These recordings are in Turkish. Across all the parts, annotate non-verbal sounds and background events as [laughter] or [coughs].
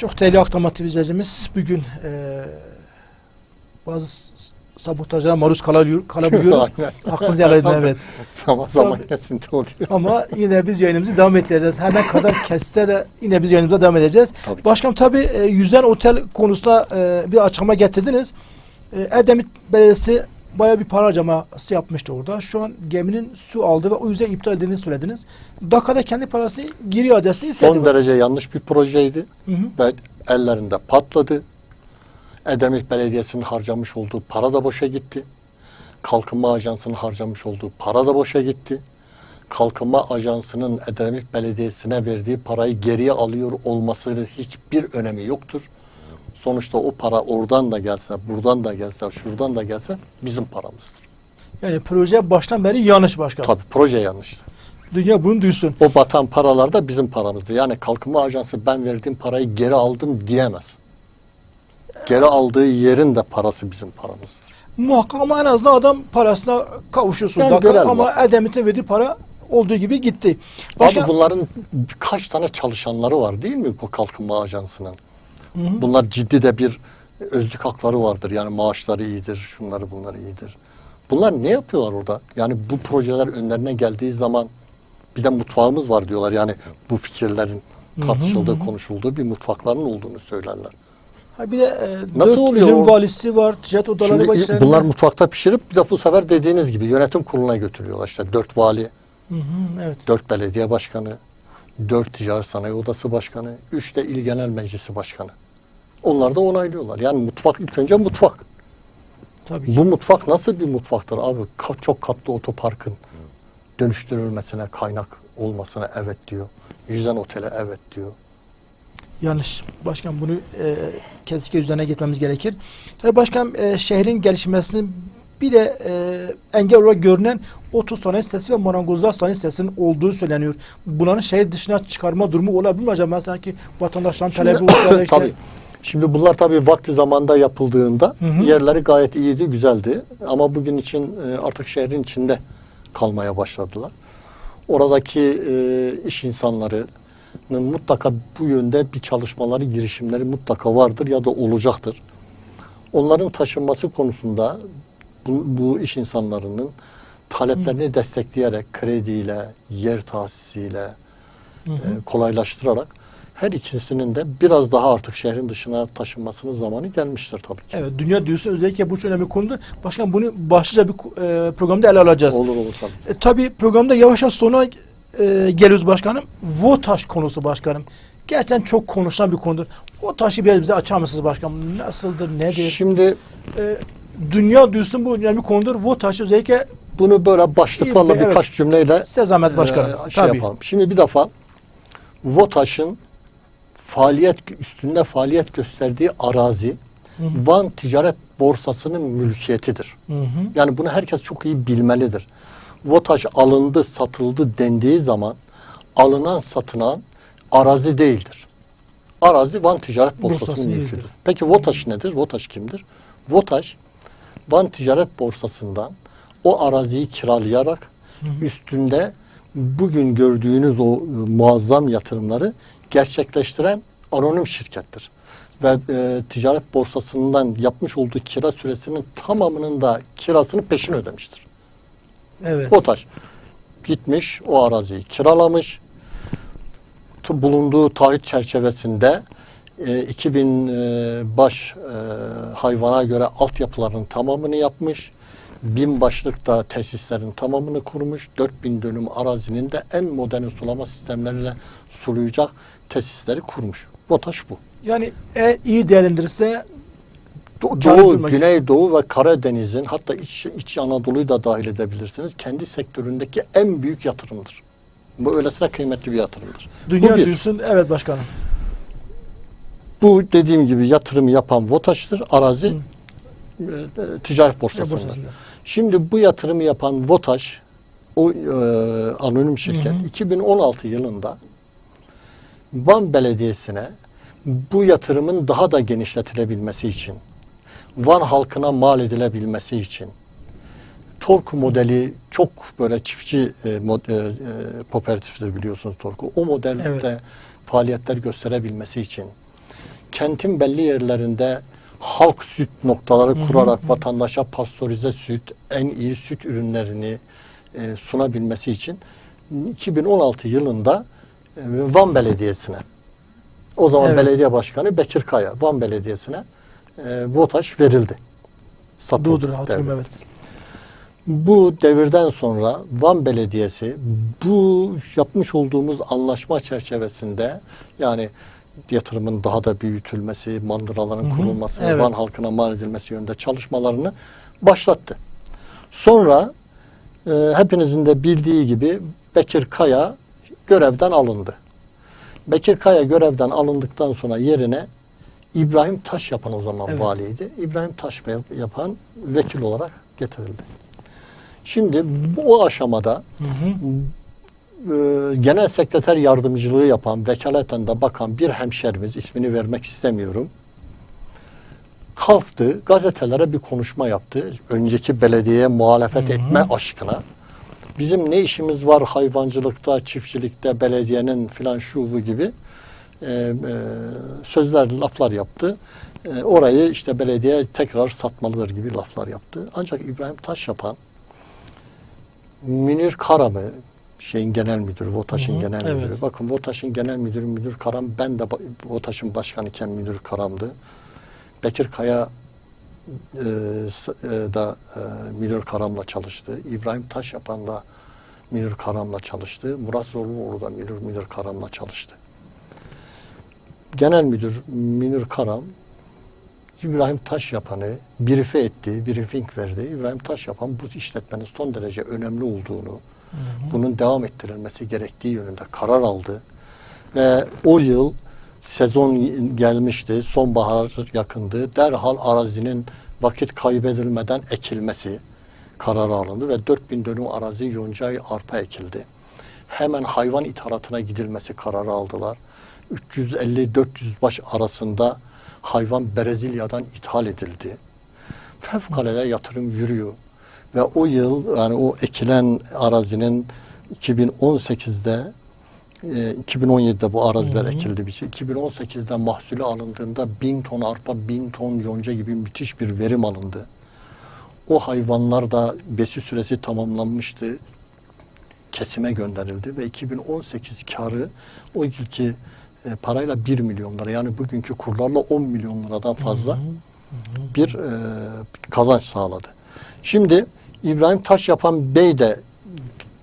Çok değerli TV izleyicimiz bugün e, bazı sabotajlara maruz kalabiliyor, kalabiliyoruz. [laughs] Aynen. Hakkınızı helal edin evet. [laughs] Zaman zaman kesinti oluyor. Ama yine biz yayınımızı devam ettireceğiz. Her ne kadar kesse de yine biz yayınımıza devam edeceğiz. Tabii. Başkanım tabii e, yüzen otel konusunda e, bir açıklama getirdiniz. E, Erdemit Belediyesi bayağı bir para harcaması yapmıştı orada. Şu an geminin su aldı ve o yüzden iptal edildiğini söylediniz. Dakikada kendi parası geri iadesi istedi. Son derece yanlış bir projeydi Hı hı. ve ellerinde patladı. Edremit Belediyesi'nin harcamış olduğu para da boşa gitti. Kalkınma Ajansı'nın harcamış olduğu para da boşa gitti. Kalkınma Ajansı'nın Edremit Belediyesi'ne verdiği parayı geriye alıyor olmasının hiçbir önemi yoktur. Sonuçta o para oradan da gelse, buradan da gelse, şuradan da gelse bizim paramızdır. Yani proje baştan beri yanlış başkanım. Tabii proje yanlıştı. Dünya bunu duysun. O batan paralar da bizim paramızdı. Yani kalkınma ajansı ben verdiğim parayı geri aldım diyemez. Geri aldığı yerin de parası bizim paramızdır. Muhakkak ama en azından adam parasına kavuşuyorsun. Yani görelim ama bak. Erdemit'in verdiği para olduğu gibi gitti. Başka, Abi bunların birkaç tane çalışanları var değil mi bu kalkınma ajansının? Hı hı. Bunlar ciddi de bir özlük hakları vardır. Yani maaşları iyidir, şunları bunları iyidir. Bunlar ne yapıyorlar orada? Yani bu projeler önlerine geldiği zaman bir de mutfağımız var diyorlar. Yani bu fikirlerin tartışıldığı, konuşulduğu bir mutfakların olduğunu söylerler. Ha bir de e, Nasıl oluyor ilim valisi var, ticaret odaları Şimdi i- içlerinde. bunlar mutfakta pişirip bir de bu sefer dediğiniz gibi yönetim kuruluna götürüyorlar. İşte dört vali, Hı hı, evet. dört belediye başkanı, dört ticaret sanayi odası başkanı, üç de il genel meclisi başkanı. Onlar da onaylıyorlar. Yani mutfak ilk önce mutfak. Tabii ki. Bu mutfak nasıl bir mutfaktır abi? Ka- çok katlı otoparkın dönüştürülmesine kaynak olmasına evet diyor. Yüzen otele evet diyor. Yanlış. Başkan bunu e, kesike üzerine gitmemiz gerekir. Tabii başkan e, şehrin gelişmesinin bir de e, engel olarak görünen oto sanayi sitesi ve marangozlar sanayi sitesinin olduğu söyleniyor. Bunların şehir dışına çıkarma durumu olabilir mi acaba? Mesela ki vatandaşların talebi olsa [coughs] işte, Tabii. Şimdi bunlar tabii vakti zamanda yapıldığında Hı hı. yerleri gayet iyiydi, güzeldi. Ama bugün için e, artık şehrin içinde kalmaya başladılar. Oradaki e, iş insanlarının mutlaka bu yönde bir çalışmaları, girişimleri mutlaka vardır ya da olacaktır. Onların taşınması konusunda bu, bu iş insanlarının taleplerini destekleyerek, krediyle, yer tahsisiyle, Hı hı. e, kolaylaştırarak her ikisinin de biraz daha artık şehrin dışına taşınmasının zamanı gelmiştir tabii ki. Evet, dünya diyorsun özellikle bu çok önemli konudur. Başkan bunu başlıca bir e, programda ele alacağız. Olur olur tabii. E, tabii programda yavaş yavaş sona e, geliyoruz başkanım. VOTAŞ konusu başkanım. Gerçekten çok konuşulan bir konudur. VOTAŞ'ı biraz bize açar mısınız başkanım? Nasıldır, nedir? Şimdi E, dünya diyorsun bu önemli konudur. VOTAŞ özellikle bunu böyle başlıklarla Evet. birkaç cümleyle size zahmet başkanım. e, şey tabii. yapalım. Şimdi bir defa VOTAŞ'ın faaliyet üstünde faaliyet gösterdiği arazi Hı hı. Van Ticaret Borsası'nın mülkiyetidir. Hı hı. Yani bunu herkes çok iyi bilmelidir. VOTAŞ alındı, satıldı dendiği zaman alınan, satılan arazi değildir. Arazi Van Ticaret Borsası Borsası'nın değildir. mülküdür. Peki VOTAŞ nedir? VOTAŞ kimdir? VOTAŞ Van Ticaret Borsası'ndan o araziyi kiralayarak üstünde bugün gördüğünüz o e, muazzam yatırımları gerçekleştiren anonim şirkettir. Ve e, ticaret borsasından yapmış olduğu kira süresinin tamamının da kirasını peşin ödemiştir. Evet. BOTAŞ gitmiş o araziyi kiralamış. Bulunduğu taahhüt çerçevesinde e, 2000 e, baş e, hayvana göre altyapıların tamamını yapmış. Bin başlık da tesislerin tamamını kurmuş. 4000 dönüm arazinin de en modern sulama sistemleriyle sulayacak tesisleri kurmuş. BOTAŞ bu. Yani e, iyi değerlendirirse Do- Doğu. Güneydoğu ve Karadeniz'in hatta iç, iç Anadolu'yu da dahil edebilirsiniz. Kendi sektöründeki en büyük yatırımdır. Bu öylesine kıymetli bir yatırımdır. dünya bu bir. diyorsun. Evet başkanım. Bu dediğim gibi yatırımı yapan VOTAŞ'tır. Arazi Hı. e, e, ticaret borsasında. borsasında. Şimdi bu yatırımı yapan VOTAŞ o e, anonim şirket Hı hı. 2016 yılında Van Belediyesi'ne bu yatırımın daha da genişletilebilmesi için Van halkına mal edilebilmesi için Torku modeli çok böyle çiftçi e, mod, e, e, kooperatiftir biliyorsunuz Torku. O modelde Evet. faaliyetler gösterebilmesi için kentin belli yerlerinde halk süt noktaları kurarak vatandaşa pastörize süt, en iyi süt ürünlerini e, sunabilmesi için 2016 yılında Van Belediyesi'ne o zaman Evet. belediye başkanı Bekir Kaya Van Belediyesi'ne e, VOTAŞ verildi. Satıldı. Doğrudur hatırlıyorum evet. Bu devirden sonra Van Belediyesi bu yapmış olduğumuz anlaşma çerçevesinde yani yatırımın daha da büyütülmesi, mandıraların Hı hı, kurulması, evet. Van halkına mal edilmesi yönünde çalışmalarını başlattı. Sonra e, hepinizin de bildiği gibi Bekir Kaya görevden alındı. Bekir Kaya görevden alındıktan sonra yerine İbrahim Taş yapan o zaman Evet. valiydi. İbrahim Taş yapan vekil olarak getirildi. Şimdi bu aşamada Hı hı. e, genel sekreter yardımcılığı yapan, vekaleten de bakan bir hemşerimiz, ismini vermek istemiyorum, kalktı, gazetelere bir konuşma yaptı. Önceki belediyeye muhalefet Hı hı. etme aşkına. Bizim ne işimiz var hayvancılıkta, çiftçilikte, belediyenin filan şu bu gibi e, e, sözler, laflar yaptı. E, orayı işte belediye tekrar satmalıdır gibi laflar yaptı. Ancak İbrahim Taş yapan Münir Karam'ı şeyin genel müdürü, VOTAŞ'ın Hı hı, genel evet. müdürü. Bakın VOTAŞ'ın genel müdürü Münir Karam, ben de VOTAŞ'ın başkanı iken Münir Karam'dı. Bekir Kaya da e, Münir Karam'la çalıştı. İbrahim Taş yapan da Münir Karam'la çalıştı. Murat Zorluoğlu da Münir, Münir Karam'la çalıştı. Genel müdür Münir Karam İbrahim Taş yapanı brife etti, briefing verdi. İbrahim Taş yapan bu işletmenin son derece önemli olduğunu, bunun devam ettirilmesi gerektiği yönünde karar aldı. Ve o yıl sezon gelmişti, sonbahar yakındı. Derhal arazinin vakit kaybedilmeden ekilmesi kararı alındı ve 4000 dönüm arazi yoncay arpa ekildi. Hemen hayvan ithalatına gidilmesi kararı aldılar. 350-400 baş arasında hayvan Brezilya'dan ithal edildi. Fevkalade yatırım yürüyor. Ve o yıl yani o ekilen arazinin 2018'de e, 2017'de bu araziler ekildi. Bir şey. 2018'de mahsulü alındığında 1000 ton arpa, 1000 ton yonca gibi müthiş bir verim alındı. O hayvanlar da besi süresi tamamlanmıştı. Kesime gönderildi ve 2018 karı o yılki e, parayla 1 milyon lira yani bugünkü kurlarla 10 milyon liradan fazla bir e, kazanç sağladı. Şimdi İbrahim Taş yapan Bey de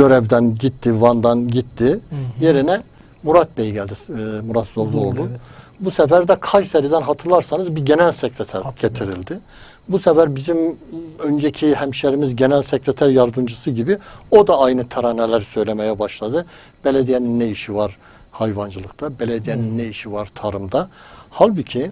görevden gitti, Van'dan gitti. Yerine Murat Bey geldi, e, Murat. Zorlu, evet. Bu sefer de Kayseri'den hatırlarsanız bir genel sekreter Hatırlıyorum. getirildi. Bu sefer bizim önceki hemşerimiz genel sekreter yardımcısı gibi o da aynı taraneler söylemeye başladı. Belediyenin ne işi var hayvancılıkta, belediyenin ne işi var tarımda. Halbuki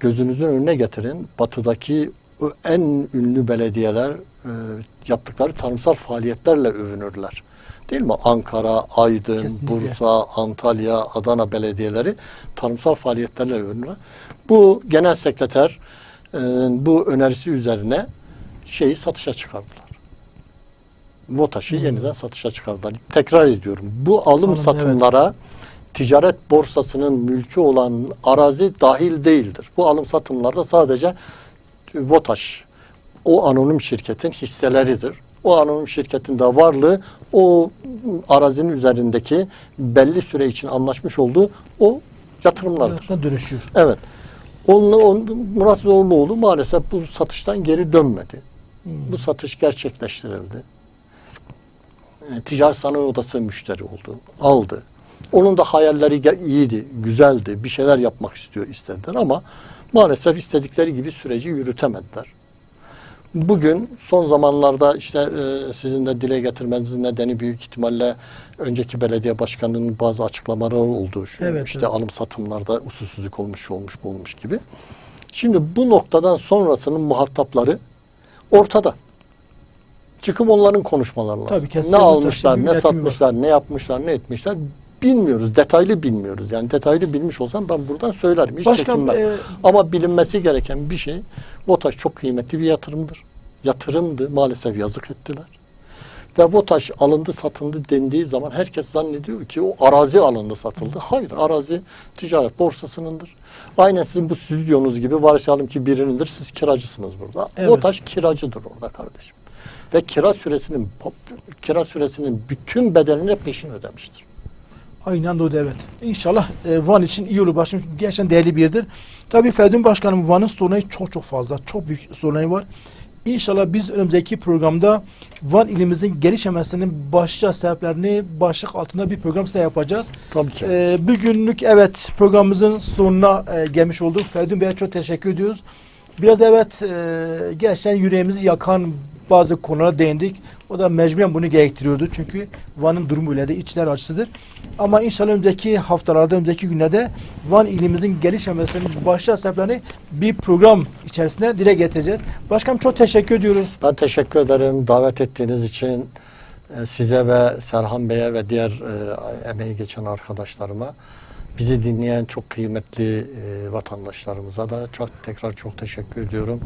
gözünüzün önüne getirin batıdaki en ünlü belediyeler e, yaptıkları tarımsal faaliyetlerle övünürler. Değil mi? Ankara, Aydın, Kesinlikle. Bursa, Antalya, Adana belediyeleri tarımsal faaliyetlerle övünürler. Bu genel sekreter e, bu önerisi üzerine şeyi satışa çıkardılar. VOTAŞ'ı yeniden satışa çıkardılar. Tekrar ediyorum. Bu alım Alım, satımlara ticaret borsasının mülkü olan arazi dahil değildir. Bu alım satımlarda sadece VOTAŞ o anonim şirketin hisseleridir. O anonim şirketin de varlığı o arazinin üzerindeki belli süre için anlaşmış olduğu o yatırımlardır. Dönüşüyor. Evet. Onunla, on, Murat Zorluoğlu maalesef bu satıştan geri dönmedi. Bu satış gerçekleştirildi. E, Ticaret Sanayi Odası müşteri oldu. Aldı. Onun da hayalleri iyiydi, güzeldi. Bir şeyler yapmak istiyor istediler ama maalesef istedikleri gibi süreci yürütemediler. Bugün son zamanlarda işte e, sizin de dile getirmenizin nedeni büyük ihtimalle önceki belediye başkanının bazı açıklamaları oldu. Şu, Evet, işte evet. alım satımlarda usulsüzlük olmuş, olmuş, olmuş gibi. Şimdi bu noktadan sonrasının muhatapları ortada. Çıkım onların konuşmaları lazım. Tabii, ne almışlar, ne satmışlar, ne yapmışlar, ne etmişler bilmiyoruz. Detaylı bilmiyoruz. Yani detaylı bilmiş olsam ben buradan söylerim. Hiç Başkan, çekinmem. e, Ama bilinmesi gereken bir şey, BOTAŞ çok kıymetli bir yatırımdır. Yatırımdı, maalesef yazık ettiler. Ve VOTAŞ alındı satıldı dendiği zaman herkes zannediyor ki o arazi alındı satıldı. Hayır arazi ticaret borsasınındır. Aynen sizin bu stüdyonuz gibi varsayalım ki birinindir siz kiracısınız burada. Evet. VOTAŞ kiracıdır orada kardeşim. Ve kira süresinin kira süresinin bütün bedelini peşin ödemiştir. Aynen doğru evet. İnşallah e, Van için iyi olur. Çünkü Gerçekten değerli bir yerdir. Tabii Ferdun Başkanım Van'ın sorunları çok çok fazla. Çok büyük sorunları var. İnşallah biz önümüzdeki programda Van ilimizin gelişemesinin başlıca sebeplerini başlık altında bir program size yapacağız. Tabii ki. Ee, bugünlük evet programımızın sonuna e, gelmiş olduk. Ferdun Bey'e çok teşekkür ediyoruz. Biraz evet e, gerçekten yüreğimizi yakan bazı konulara değindik. O da mecburen bunu gerektiriyordu. Çünkü Van'ın durumu öyle de içler acısıdır. Ama inşallah önümüzdeki haftalarda, önümüzdeki günlerde Van ilimizin gelişmemesinin başlıca sebeplerini bir program içerisinde dile getireceğiz. Başkanım çok teşekkür ediyoruz. Ben teşekkür ederim davet ettiğiniz için e, size ve Serhan Bey'e ve diğer e, emeği geçen arkadaşlarıma bizi dinleyen çok kıymetli e, vatandaşlarımıza da çok tekrar çok teşekkür ediyorum.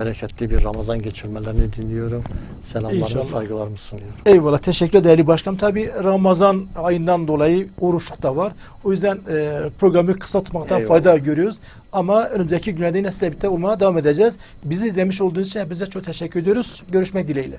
Bereketli bir Ramazan geçirmelerini diliyorum. Selamlarımı, İnşallah. saygılarımı sunuyorum. Eyvallah teşekkür değerli başkanım. Tabi Ramazan ayından dolayı oruçluk da var. O yüzden e, programı kısa tutmaktan Eyvallah. fayda görüyoruz. Ama önümüzdeki günlerde yine sizle birlikte olmaya devam edeceğiz. Bizi izlemiş olduğunuz için hepinize çok teşekkür ediyoruz. Görüşmek dileğiyle.